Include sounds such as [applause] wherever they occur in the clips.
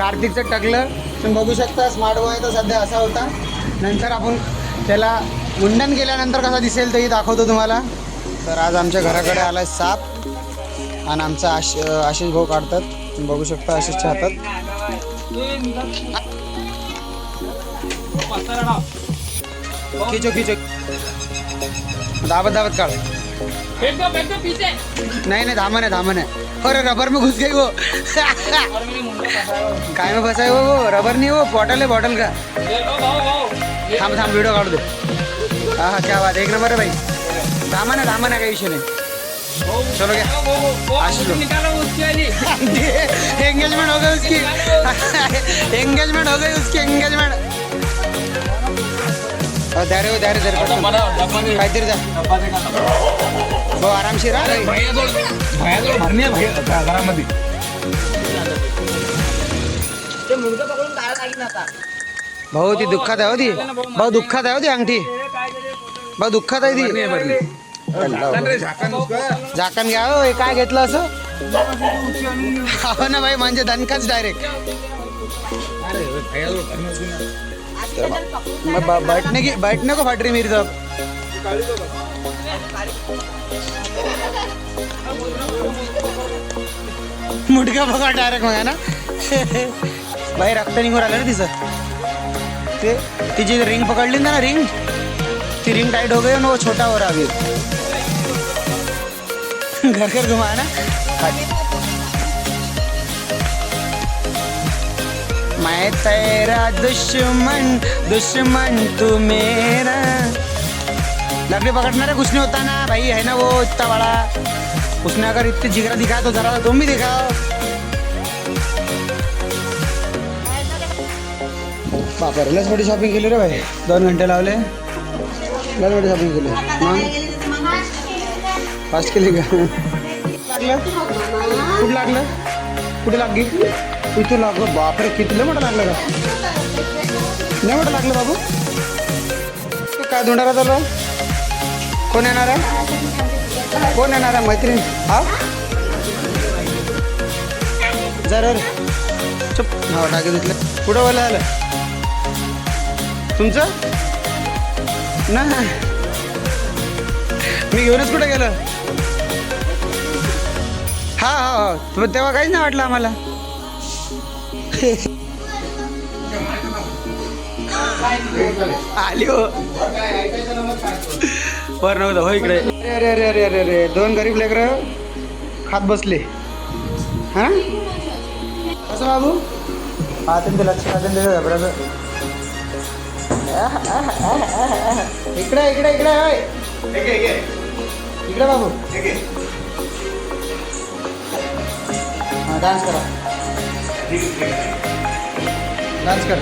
कार्तिकचं टकलं. तुम्ही बघू शकता स्मार्ट बॉय तर सध्या असा होता. नंतर आपण त्याला मुंडन केल्यानंतर कसा दिसेल तेही दाखवतो तुम्हाला. तर आज आमच्या घराकडे आलाय साप आणि आमचा आश आशिष भाऊ काढतात. तुम्ही बघू शकता आशिषच्या हातात खिचो खिचो दाबत दाबत काढ. फेंक दो फेंक दो पीछे। नहीं नहीं धामन है धामन है। अरे रबर में घुस गई वो। और। काय में फंसा है वो वो रबर नहीं वो बॉटल है बॉटल का। ये लो भाऊ भाऊ थांब थांब व्हिडिओ काढू दे। हा हा क्या बात है, एक नंबर है भाई। धामन है धामन है काही विषय नाही। चलो क्या? आशीष निकालो उसकी वाली। [laughs] एंगेजमेंट हो गई उसकी। एंगेजमेंट [laughs] हो गई उसकी एंगेजमेंट द्या रे द्या रे द्या रे पटकन. काहीतरी द्या. हो आरामशीर हा. घरामध्ये. भाऊ ती दुःखात आहे हो ती. भाऊ दुःखात आहे हो ती अंगठी. भाऊ दुःखात आहे ती. झाकण घ्या हो हे काय घेतलं असं? हो ना भाई म्हणजे दणकाच डायरेक्ट अरे बैठने की बैठने को फट रही मेरी तब मुटका बघा डायरेक्ट मग ना? भाई रक्त निघून राहिलं ना तिचं. ते तिची रिंग पकडली ना रिंग ती रिंग टाइट हो गई ना वो छोटा हो रहा अभी. घर घर घुमा ना? मैं तेरा दुश्मन दुश्मन तू मेरा. लकड़ी पकड़ना रे कुछ नहीं होता ना भाई है ना वो इतना बड़ा उसने अगर इतने जिगरा दिखाया तो जरा तुम भी दिखाओ बापर रे लस मोठी शॉपिंग केली रे भाई दोन घंटे लावले. लस मोठी शॉपिंग केली. मग? फास्ट केली का? लागलं? कुठं लागलं? कुठे लागली? किती लागलं. बापरे किती लय मोठं लागलं का नाही मोठं लागलं बाबू. तू काय धुंडारा चालू कोण येणार आहे? कोण येणार आहे मैत्रीण? हा? जरा चुप. हा टाकी घेतलं. कुठं वाला आलं? तुमचं? ना मी घेऊनच कुठं गेलं? हा हा. तेव्हा काहीच नाही वाटलं आम्हाला. आली हो वर नव्हतं हो इकडे. अरे अरे अरे अरे अरे अरे. दोन गरीब लेकरं खात बसले. हा? कसं बाबू? हा त्यांचं लक्ष त्याचं घबराचं इकडे इकडे इकडे होय. इकडे बाबू. हा डान्स करा. डान्स कर.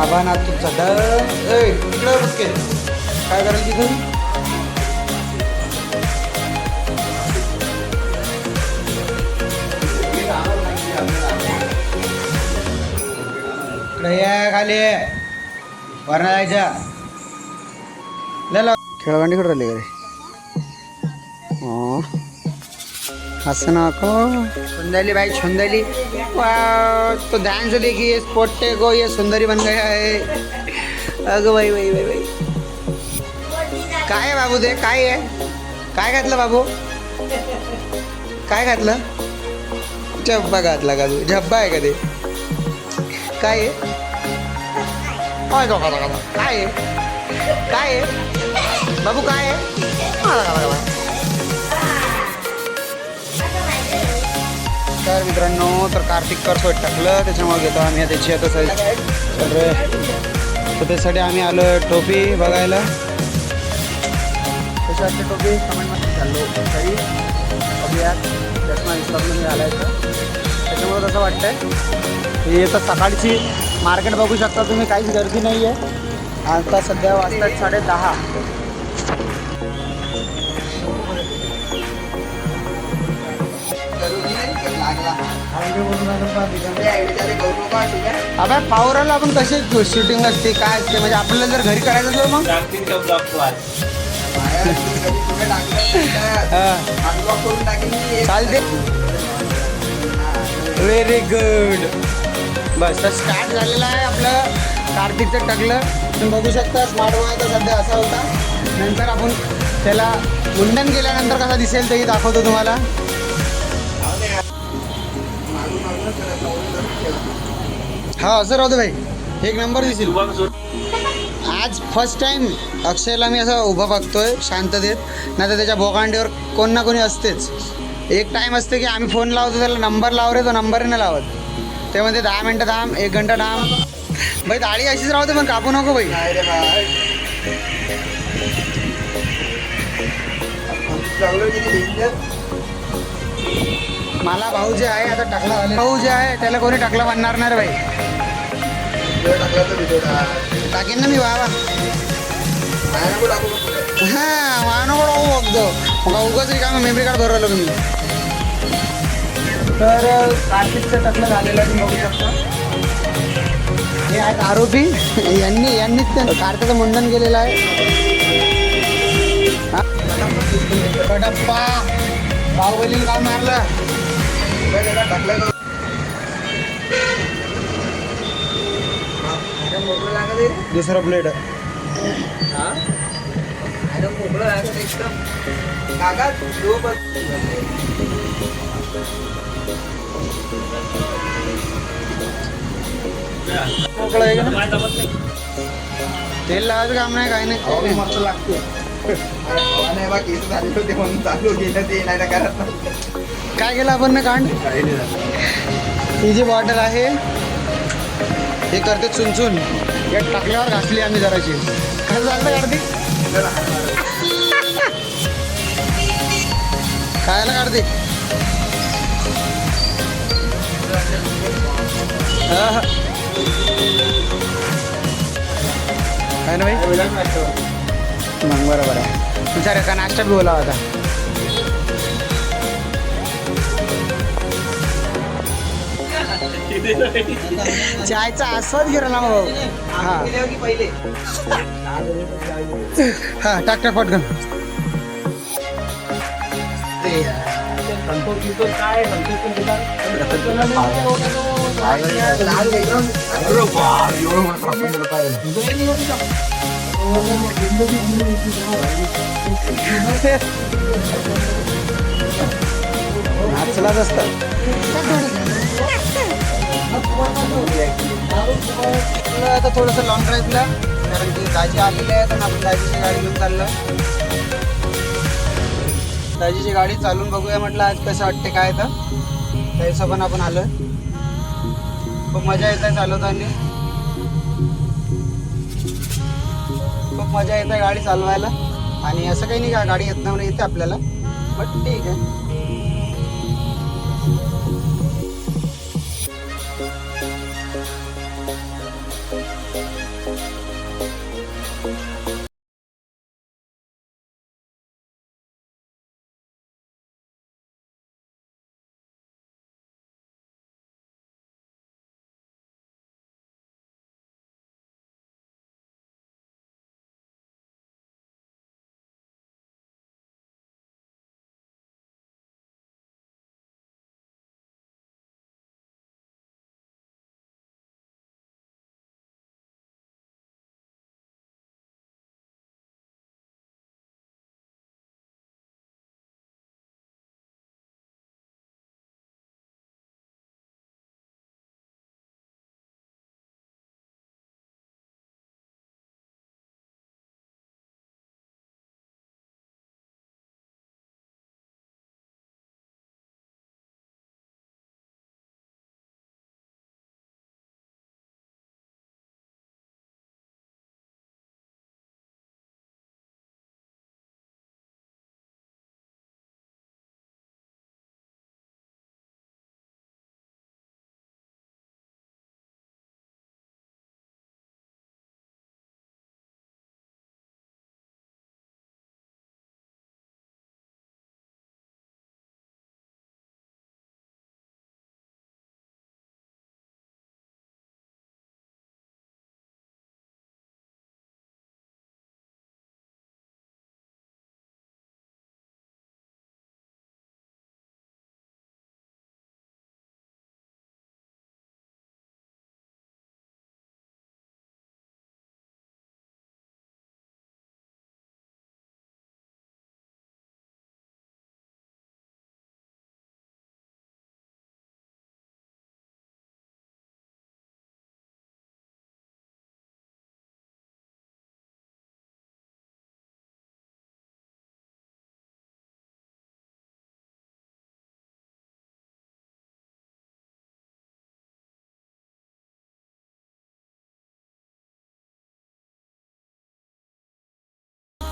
आबा ना तुमचा डर ए इकडं बसके? काय करायचं तिथून इकडे या खाली. वरणा जायच्या लय खेळवांडी कुठं राहिली घरी हो हंस नको सुंदरी भाई सुंदरी. तो ध्यान से देखिए इस पोट्टे को ये सुंदरी बन गया है. अगं बाई बाई बाई बाई काय आहे बाबू ते? काय आहे? काय घातलं बाबू? काय घातलं? झब्बा घातला का तू? झब्बा आहे का ते? काय आहे? काय तो का- का- काय आहे? काय आहे? बाबू काय आहे? आ, तर मित्रांनो तर कार्तिक करतोय टाकलं त्याच्यामुळे घेतो आम्ही त्याची आता साईज. तर त्यासाठी आम्ही आलो टोपी बघायला. कशी वाटते टोपी कमेंटमध्ये चाललो काही बघूयात. चष्मा विस्तारून घालायचं त्याच्यामुळे कसं वाटतंय? ही तर सकाळची मार्केट बघू शकता तुम्ही काहीच गर्दी नाही आहे आता सध्या वाजतात साडे दहा. अबे पावराला आपण कशी शूटिंग असते काय असते? म्हणजे आपल्याला जर घरी करायचं तर मग? चालते व्हेरी गुड बस तर स्टार्ट झालेलं आहे आपलं. कार्तिकचं टकलं. तुम्ही बघू शकता स्मार्ट वॉयचा सध्या असा होता. नंतर आपण त्याला मुंडन केल्यानंतर कसा दिसेल तेही दाखवतो तुम्हाला. हा असं राहतो भाई. एक नंबर दिसेल. आज फर्स्ट टाइम अक्षयला मी असं उभा बघतोय शांततेत नाही तर त्याच्या भोकांडीवर कोण ना कोणी असतेच. एक टाईम असते की आम्ही फोन लावतो त्याला नंबर लाव रे तो नंबर नाही लावत. ते म्हणते दहा मिनटं थांब एक घंटा थांब. भाई दाढी अशीच राहते पण कापू नको भाई. मला भाऊ जे आहे आता टाकला भाऊ जे आहे त्याला कोणी टाकला बांधणार नाही रे भाई. टाकेन ना मी वा हा हा मानव बघतो मग उगाच रिकामा मेमरी कार्ड भरवलं मी तर कार्तिकचं टकलं झालेलं तुम्ही बघू शकता. हे आहेत आरोपी. यांनी यांनीच कार्तिकचं मुंडन केलेलं आहे. कडप्पा बाहुबलीने काय मारलं. दुसरा प्लेट मोकळं आहे का ना? तेल लावायचं काम नाही काही नाही. मस्त लागतो म्हणून चालू गेलं ते नाही करत काय केलं आपण ना कांड? ही जी बॉटल आहे हे करते चुनचुन. या टाकल्यावर घासली आम्ही जराची कसं चालतं कार्तिक? खायला कार्तिक? हा, हा. काय ना भाई? मग बरोबर आहे. विचार का नाश्ता बी बोलावा आता चायचा आस्वाद घे ना भाऊ. हा. हा टाक टाक पटकन. नाचलाच असतं आता थोडंसं लॉंग ड्राईव्हला कारण की दाजी आलेली आहे तर आपण दाजीची गाडी घेऊन चाललो दाजीची गाडी चालून बघूया म्हटलं आज कसं वाटते काय तर. त्या हिशोबानं आपण आलोय. खूप मजा येत आहे चालवताना. खूप मजा येत आहे गाडी चालवायला. आणि असं काही नाही का गाडी येत नाही येते आपल्याला. बट ठीक आहे.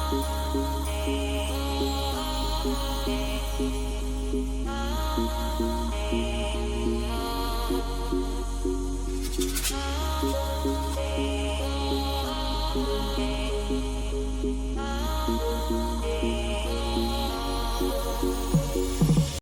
आहे